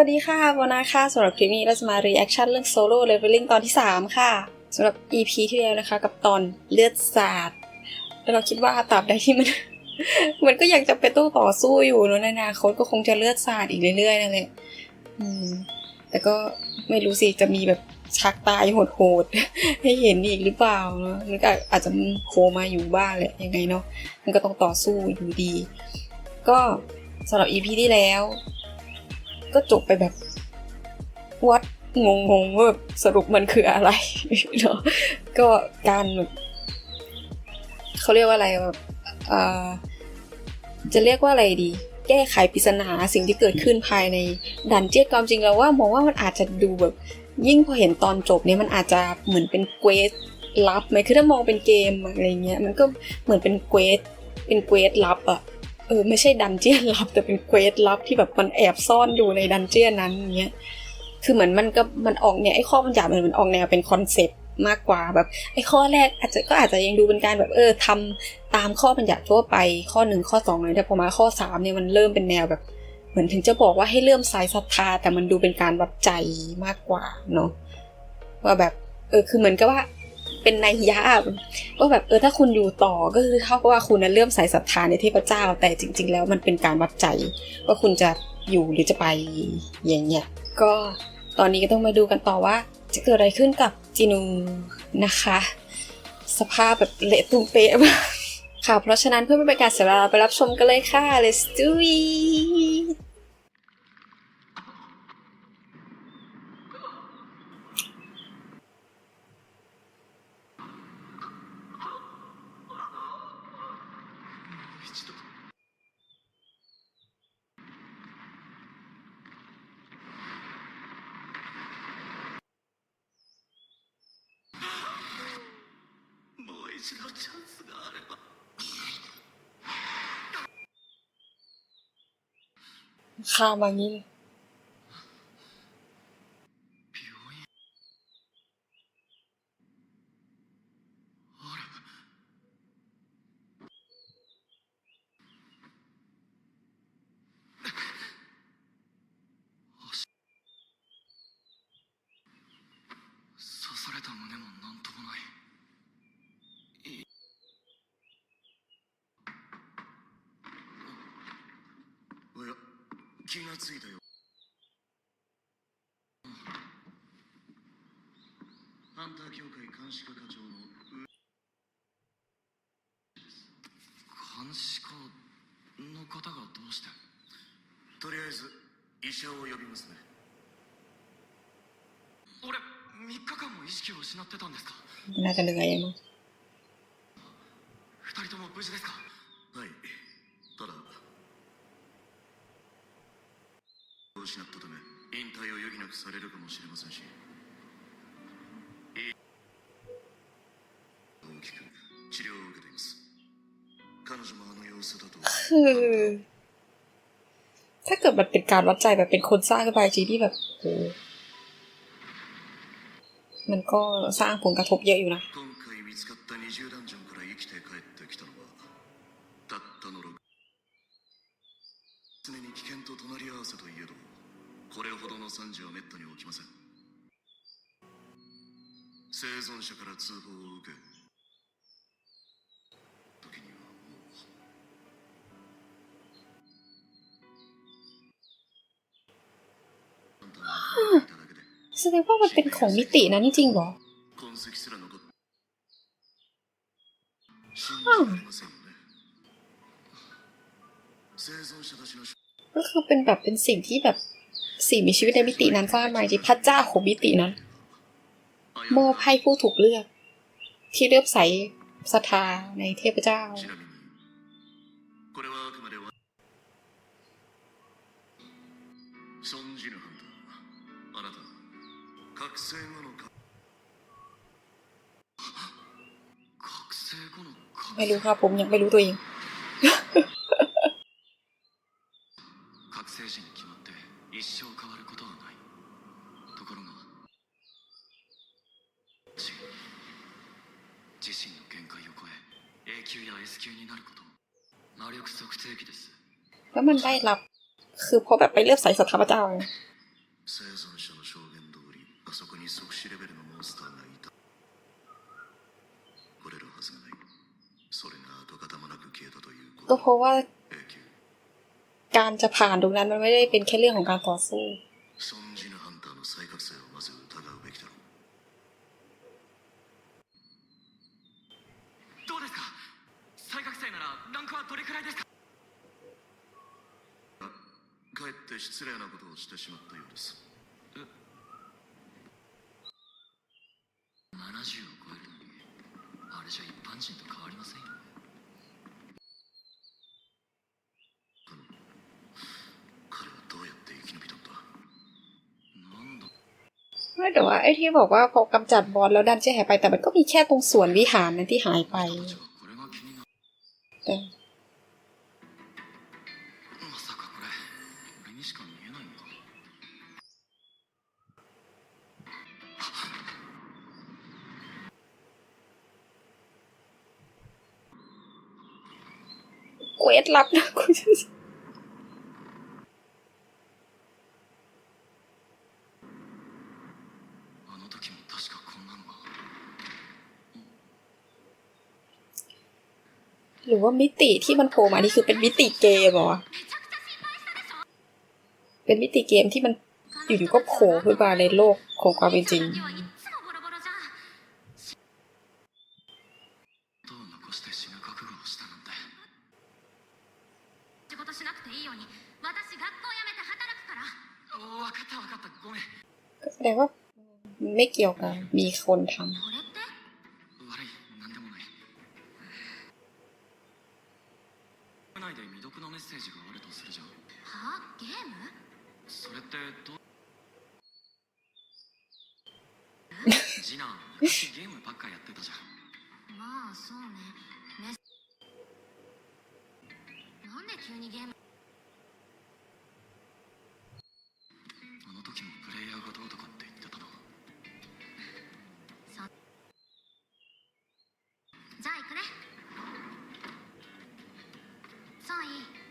วัสดีค่ะโบนาค่ะสำหรับคลิปนี้เราจะมา reaction เรื่อง solo leveling ตอนที่ 3 ค่ะสำหรับ EP ที่แล้วนะคะ กับตอนเลือดสาดแล้วเราคิดว่าตราบใดที่มัน มันก็ยังจะเป็นตู้ต่อสู้อยู่เนอะในอนาคตก็คงจะเลือดสาดอีกเรื่อยๆนั่นแหละแต่ก็ไม่รู้สิจะมีแบบชักตายโหดๆให้เห็นอีกหรือเปล่าเนอะมันก็อาจจะโผล่มาอยู่บ้างแหละยังไงเนาะมันก็ต้องต่อสู้อยู่ดี ก็สำหรับ EP ที่แล้ว ก็จบไปแบบวัดงงๆว่าสรุปมันคืออะไรเนาะก็การเขาเรียกว่าอะไรแบบจะเรียกว่าอะไรดี แก้ไขปริศนาสิ่งที่เกิดขึ้นภายในดันเจียนความจริงแล้วว่ามองว่ามันอาจจะดูแบบ ยิ่งพอเห็นตอนจบเนี่ยมันอาจจะเหมือนเป็นเควสลับไหมคือถ้ามองเป็นเกมอะไรเงี้ยมันก็เหมือนเป็นเควสเป็นเควสลับอะ เออไม่ใช่ดันเจียนลับแต่เป็นเควสลับที่แบบมันแอบซ่อนอยู่ในดันเจียนนั้นอย่างเงี้ยคือเหมือนมันก็มันออกเนี่ยไอ้ข้อบัญญัติมันมันออกแนวเป็นคอนเซปต์มากกว่าแบบไอ้ข้อแรกอาจจะก็อาจจะยังดูเป็นการแบบเออทำตามข้อบัญญัติทั่วไปข้อหนึ่งข้อสองเลยแต่พอมาข้อสามเนี่ยมันเริ่มเป็นแนวแบบ เหมือนถึงจะบอกว่าให้เริ่มสายศรัทธาแต่มันดูเป็นการวัดใจมากกว่าเนาะว่าแบบเออคือเหมือนกับว่า เป็นนัยยะว่าแบบเออถ้าคุณอยู่ต่อก็คือเท่ากับว่าคุณนั้นเริ่มสายศรัทธาในเทพเจ้า แต่จริง ๆ แล้วมันเป็นการวัดใจ ว่าคุณจะอยู่หรือจะไปอย่างเงี้ยก็ตอนนี้ก็ต้องมาดูกันต่อว่า จะเกิดอะไรขึ้นกับจีนูนะคะ สภาพแบบเละตุ้มเป๊ะค่ะเพราะฉะนั้นเพื่อไม่เป็นการเสียเวลาไปรับชมกันเลยค่ะ let's do it もう一度チャンスがあれば ข้ามมางี้เลย 監視課課長の監視課の方がどうして？とりあえず医者を呼びますね。俺3日間も意識を失ってたんですか？なかなかやま2人とも無事ですか？はい。ただ失ったため引退を余儀なくされるかもしれませんし。 คือถ้าเกิดมันเป็นการวัดใจแบบเป็นคนสร้างขึ้นมาจริงที่แบบโหมันก็สร้างผลกระทบเยอะอยู่นะ 今回見つかった20ダンジョンから生きて帰ってきたのはたったの6常に危険と隣り合わせといえどこれほどの惨事はめったに起きません生存者から通報を受け แสดงว่ามันเป็นของมิตินั้นจริงหรอก็คือเป็นแบบเป็นสิ่งที่แบบสิ่งมีชีวิตในมิตินั้นสร้างมาจริงพระเจ้าของมิตินั้นมอบให้ผู้ถูกเลือก ที่เลือกใส่ศรัทธาในเทพเจ้า 覚醒後のか覚醒後の覚 ไม่รู้ครับผมยังไม่รู้ตัวเอง 覚醒時に決まって一生変わることはないところが自自身の限界を超え A 級や S 級になること魔力測定器です แล้วมันได้รับ คือพอแบบไปเลือกใส่ศรัทธาพระเจ้าไง 生存者の証言通り あそこに即死レベルのモンスターがいた来れるはずがないそれが跡形もなく消えたというこ ก็ と เพราะว่า 永久 การจะผ่านตรงนั้นมันไม่ได้เป็นแค่เรื่องของการต่อสู้ ソンジヌハンターの再覚醒をまず疑うべきだろうどうですか再覚醒ならランクはどれくらいですかかえって失礼なことをしてしまったようです 70を超えるのにあれじゃ一般人と変わりませんよあの彼はどうやって生き延びたんだなんだ ไม่แต่ว่าไอ้ที่บอกว่าพอกำจัดบอสแล้วดันเจี้ยหายไปแต่มันก็มีแค่ตรงส่วนวิหารนั้นที่หายไป 人たちはこれが気になる แต่ เวสลับนะคุณหรือว่ามิติที่มันโผล่มานี่คือเป็นมิติเกมหรอ เป็นมิติเกมที่มันอยู่ๆก็โผล่ขึ้นมาในโลกของความเป็นจริง 仕事しなくていいように私学校辞めて働くからお分かった分かったごめん ก็แสดงว่ามันไม่เกี่ยวกับมีคนทำ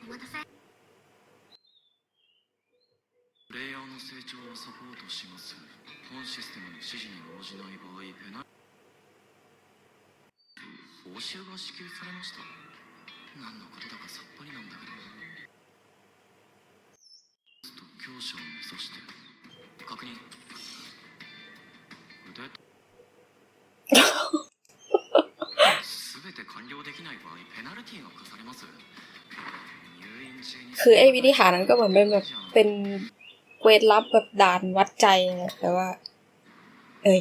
お待たせプレイヤーの成長をサポートします本システムの指示に応じない場合ペナ報酬が支給されました何のことだかさっぱりなんだけどと強者を目指して確認腕全て完了できない場合ペナルティが課されます คือไอ้วิธีหานั้นก็เหมือนเป็นแบบเป็นเวทลับแบบด่านวัดใจนะแต่ว่า เอ้ย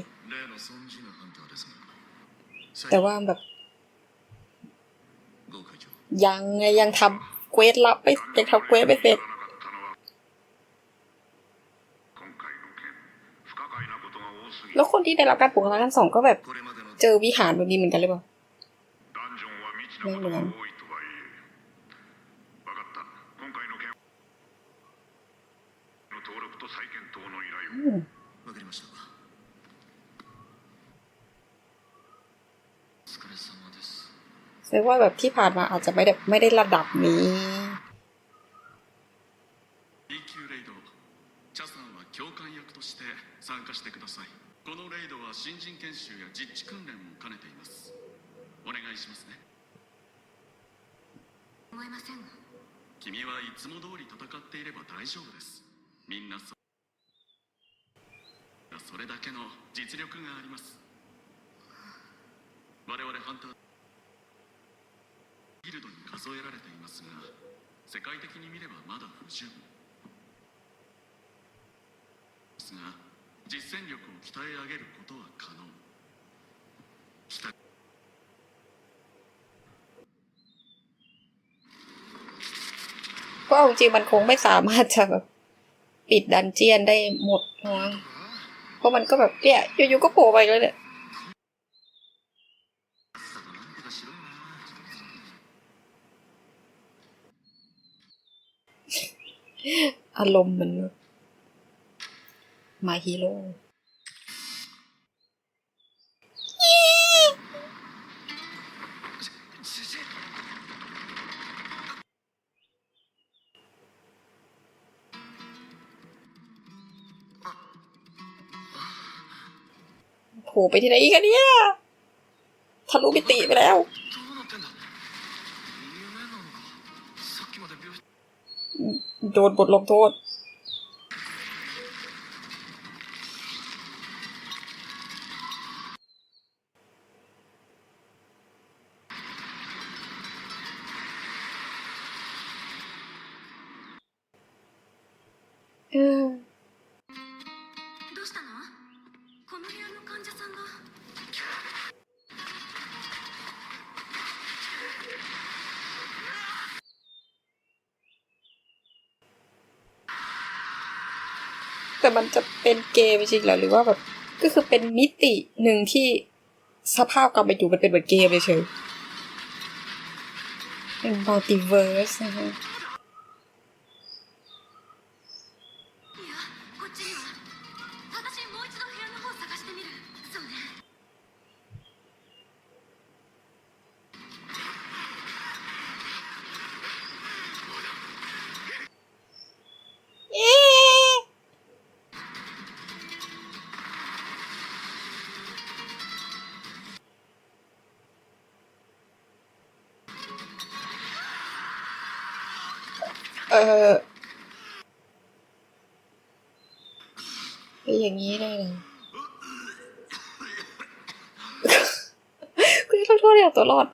แต่ว่าแบบ ยังไงยังทำเควสลับไปยังทำเควสไปเสร็จแล้วคนที่ได้รับการปลุกระดมกันสองก็แบบ เจอวิหารแบบนี้เหมือนกันหรือเปล่าไม่เหมือน わかりましたお疲れ様です แสดงว่าแบบที่ผ่านมาอาจจะไม่ได้ไม่ได้ระดับนี้ B 級レイドチャさんは教官役として参加してくださいこのレイドは新人研修や実地訓練も兼ねていますお願いしますね思いません君はいつも通り戦っていれば大丈夫ですみんなそ それだけの実力があります我々ハンターギルドに数えられていますが世界的に見ればまだ不十分ですが実戦力を鍛え上げることは可能鍛え เพราะเอาจริงๆมันคงไม่สามารถจะแบบปิดดันเจียนได้หมดนะเพ พราะมันก็แบบเนี่ยอยู่ๆก็โผล่ไปเลยเนี่ยอารมณ์มันมาฮีโร่ โหไปที่ไหนอีกอะเนี่ยทะลุมิติไปแล้ว โดนบทลงโทษ เออ 患者さんが แต่มันจะเป็นเกมจริงเหรอหรือว่าแบบ ก็คือเป็นมิติหนึ่งที่สภาพกลับไปอยู่มันเป็นเหมือนเกมเฉยๆเป็นมัลติเวิร์สนะคะ เออเป็อย่างนี้ได้เลยนะคุณจะโทษอย่างตลอด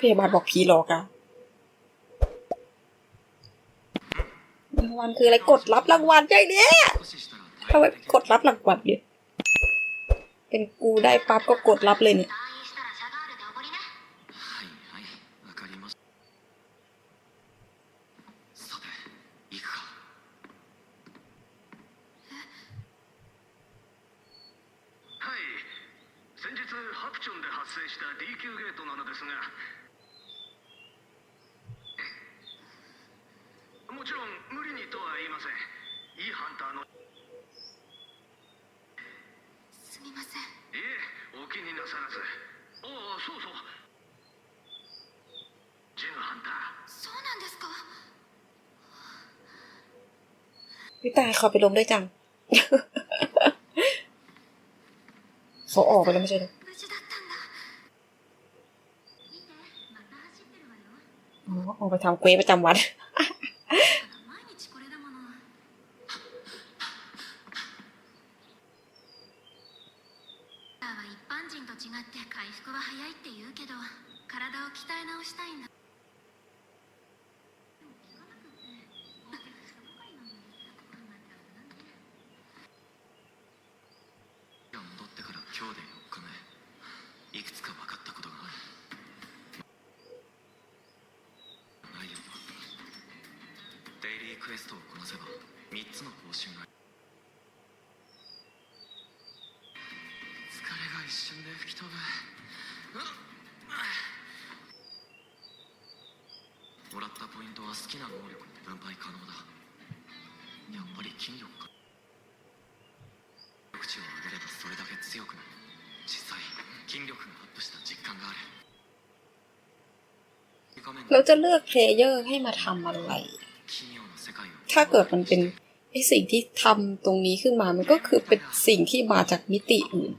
พยาบาลบอกผีหลอกอะรางวัลคืออะไรกดรับรางวัลใช่เนี้ยทำไมกดรับรางวัลเนี่ย เป็นกูได้ปั๊บก็กดรับเลยเนี่ย เขาไปล้มด้วยจัง เขาออกไปแล้วไม่ใช่หรอออกไปทำเกวสประจำวัด 一瞬で吹き飛ぶもらったポイントは好きな能力に分配可能だやっぱり筋力か力値を上げればそれだけ強くなる実際筋力がアップした実感がある画面 เราจะเลือกเพลเยอร์ให้มาทำอะไร 奇妙な世界を ถ้าเกิดมันเป็นไอสิ่งที่ทำตรงนี้ขึ้นมา มันก็คือเป็นสิ่งที่มาจากมิติอื่น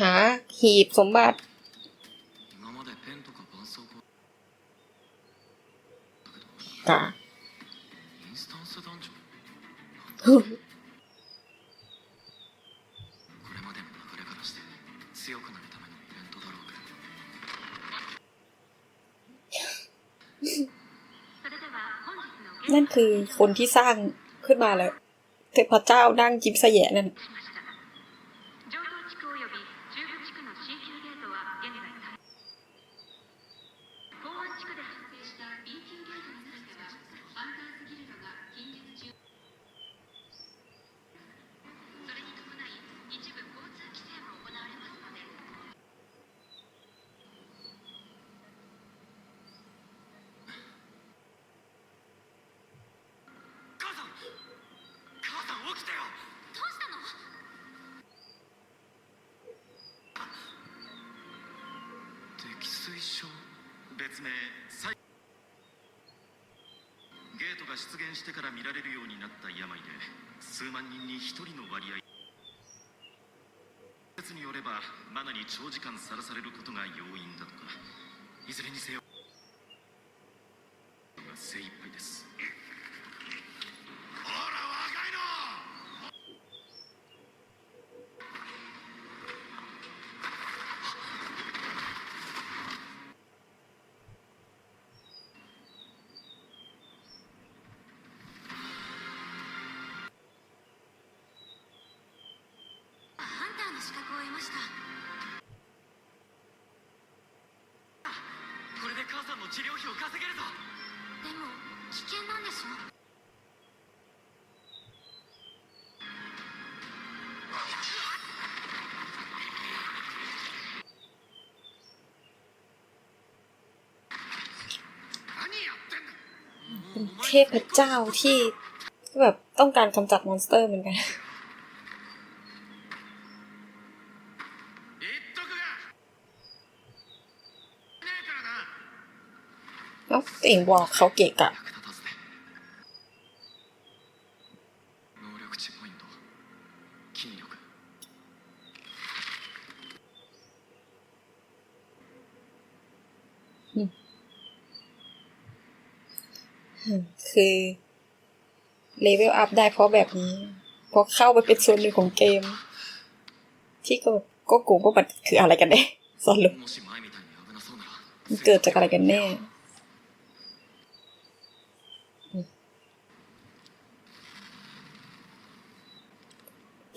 หาหีบสมบัติค่ะนั่นคือคนที่สร้างขึ้นมาแล้วเทพเจ้านั่งจิ๊บเสยนั่น 水晶別名サイゲートが出現してから見られるようになった病で数万人に1人の割合説によればマナに長時間さらされることが要因だとか。いずれにせよ これで母さんの治療費を稼げるぞでも危険なんでしょ何やってんだ เป็นเทพเจ้าที่แบบต้องการกำจัดมอนสเตอร์เหมือนกัน แล้วตัวเงบอกเขาเกะกะคือเลเวลอัพได้เพราะแบบนี้ เพราะเข้าไปเป็นส่วนหนึ่งของเกม ที่ก็ก็กูก็มันคืออะไรกันแน่สรุปมันเกิดจากอะไรกันแน่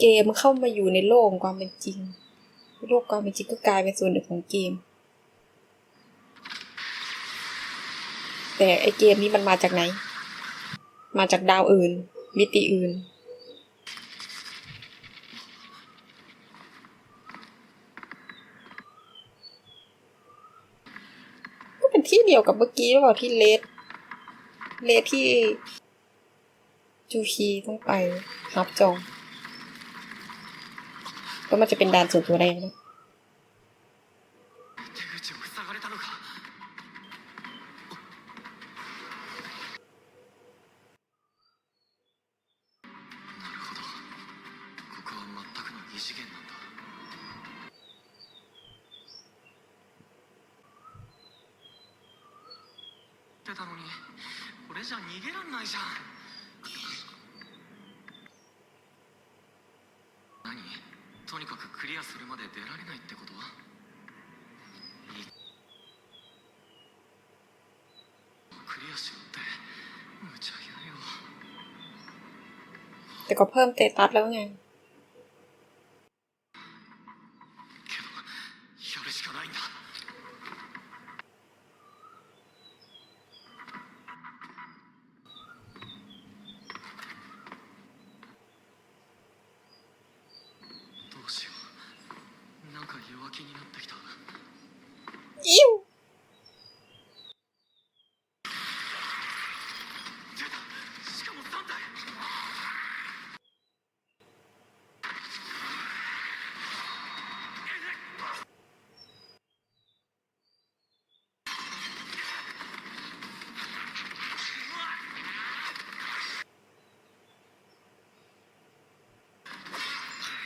เกมเข้ามาอยู่ในโลกของความเป็นจริง โลกความเป็นจริงก็กลายเป็นส่วนหนึ่งของเกม แต่ไอเกมนี้มันมาจากไหน มาจากดาวอื่น มิติอื่น ก็เป็นที่เดียวกับเมื่อกี้หรือเปล่าที่เลสเลสที่จูฮีต้องไปฮับจอง แล้วมันจะเป็นด่านส่วนตัวได้ไหม 手口を塞がれたのかなるほどここは全くの異次元なんだってたのにこれじゃ逃げらんないじゃん するまで出られないってこといいクリアしようって無茶言うよ แต่ก็เพิ่มเตตัสแล้วไง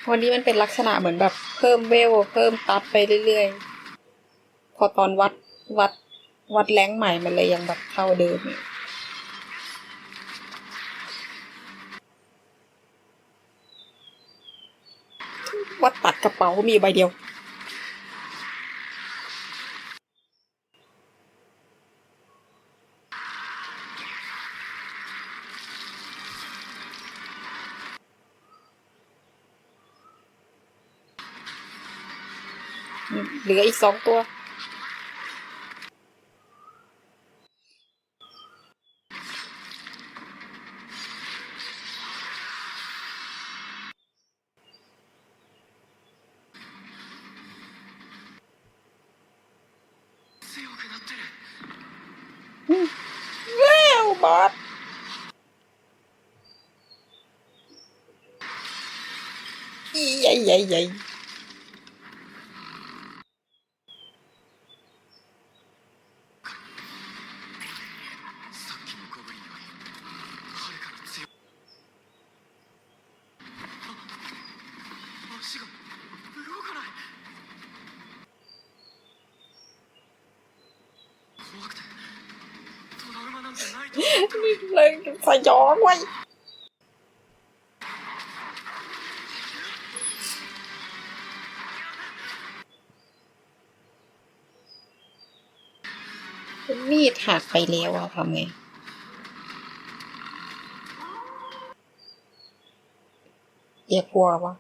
วันนี้มันเป็นลักษณะเหมือนแบบเพิ่มเวลเพิ่มตัดไปเรื่อยๆ พอตอนวัดวัดวัดแรงใหม่มันเลยยังแบบเท่าเดิมวัดตัดกระเป๋ามีใบเดียว เหลืออีกสองตัว ว้าวบใหญ่ใหญ่ใหญ่ เลยสยองไว้มีดหักไปแล้วอะทำไงเอียกลัววะ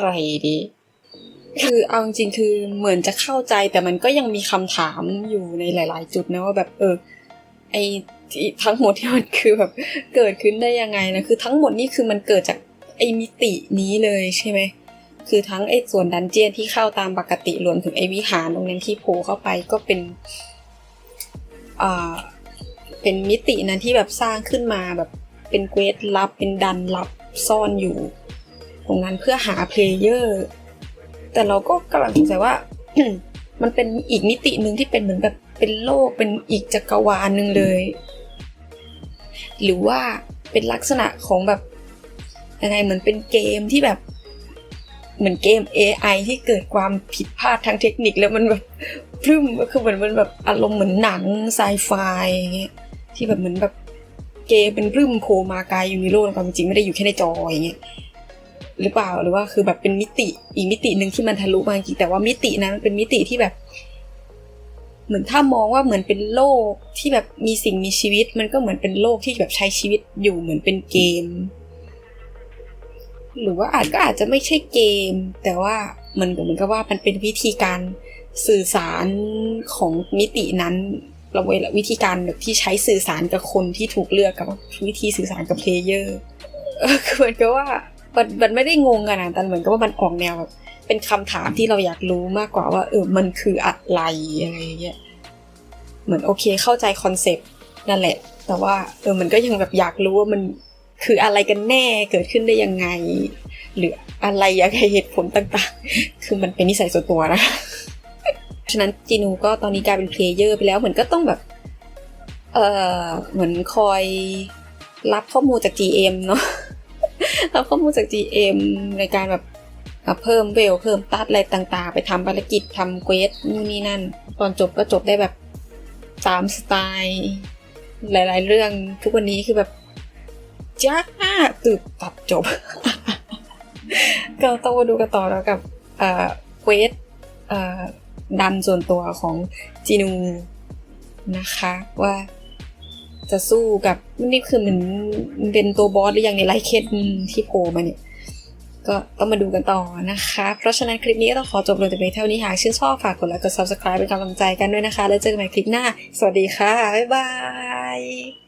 ไรดี คือเอาจริงคือเหมือนจะเข้าใจแต่มันก็ยังมีคำถามอยู่ในหลาย ๆ จุดนะว่าแบบเออไอทั้งหมดที่มันคือแบบเกิดขึ้นได้ยังไงนะคือทั้งหมดนี่คือมันเกิดจากไอมิตินี้เลยใช่ไหมคือทั้งไอส่วนดันเจียนที่เข้าตามปกติรวมถึงไอวิหารตรงนั้นที่โผล่เข้าไปก็เป็นอ่าเป็นมิตินั้นที่แบบสร้างขึ้นมาแบบเป็นเควสลับเป็นดันลับซ่อนอยู่ ตรงนั้นเพื่อหาเพลเยอร์แต่เราก็กำลังสงสัยว่า มันเป็นอีกมิติหนึ่งที่เป็นเหมือนแบบเป็นโลกเป็นอีกจักรวาลหนึ่งเลย หรือว่าเป็นลักษณะของแบบยังไงเหมือนเป็นเกมที่แบบเหมือนเกม AI ที่เกิดความผิดพลาดทางเทคนิคแล้วมันแบบพรึมก็คือเหมือนมันแบบอารมณ์เหมือนหนังไซไฟอย่างเงี้ยที่แบบเหมือนแบบเกมเป็นพรึมโผล่มากายอยู่ในโลกความจริงไม่ได้อยู่แค่ในจออย่างเงี้ย หรือเปล่าหรือว่าคือแบบเป็นมิติอีกมิติหนึ่งที่มันทะลุมาจริงแต่ว่ามิตินั้นมันเป็นมิติที่แบบ เหมือนถ้ามองว่าเหมือนเป็นโลกที่แบบมีสิ่งมีชีวิต มันก็เหมือนเป็นโลกที่แบบใช้ชีวิตอยู่เหมือนเป็นเกม หรือว่าอาจก็อาจจะไม่ใช่เกม แต่ว่ามันเหมือนกับว่ามันเป็นวิธีการสื่อสารของมิตินั้นเราเวลาวิธีการแบบที่ใช้สื่อสารกับคนที่ถูกเลือกกับวิธีสื่อสารกับเพลเยอร์คือเหมือนกับว่า มันมันไม่ได้งงกันนะแต่เหมือนกับว่ามันออกแนวแบบเป็นคำถามที่เราอยากรู้มากกว่าว่า เออมันคืออะไรอะไรอย่างเงี้ยเหมือนโอเคเข้าใจคอนเซปต์นั่นแหละ แต่ว่าเออมันก็ยังแบบอยากรู้ว่ามันคืออะไรกันแน่เกิดขึ้นได้ยังไง หรืออะไรยังไงเหตุผลต่างๆ คือมันเป็นนิสัยส่วนตัวนะฉะนั้นจีนูก็ตอนนี้กลายเป็นเพลเยอร์ไปแล้วเหมือนก็ต้องแบบเออเหมือนคอยรับข้อมูลจาก GM เนาะ รับข้อมูลจาก GM ในการแบบเพิ่มเวลเพิ่มตัดอะไรต่างๆ ไปทำภารกิจทำเควสนู่นนี่นั่น ตอนจบก็จบได้แบบตามสไตล์หลาย ๆ เรื่องทุกวันนี้คือแบบจ้าตึบตัดจบ ก็ต้องมาดูกันต่อแล้วกับเควสดันส่วนตัวของจีนูนะคะว่า จะสู้กับนี่คือเหมือนเป็นตัวบอสหรือยังในไลค์เคสที่โผล่มาเนี่ยก็ต้องมาดูกันต่อนะคะ เพราะฉะนั้นคลิปนี้ก็ต้องขอจบลงแต่เพียงเท่านี้หากชื่นชอบฝากกดไลค์กด subscribe เป็นกำลังใจกันด้วยนะคะ แล้วเจอกันใหม่คลิปหน้า สวัสดีค่ะ บ๊ายบาย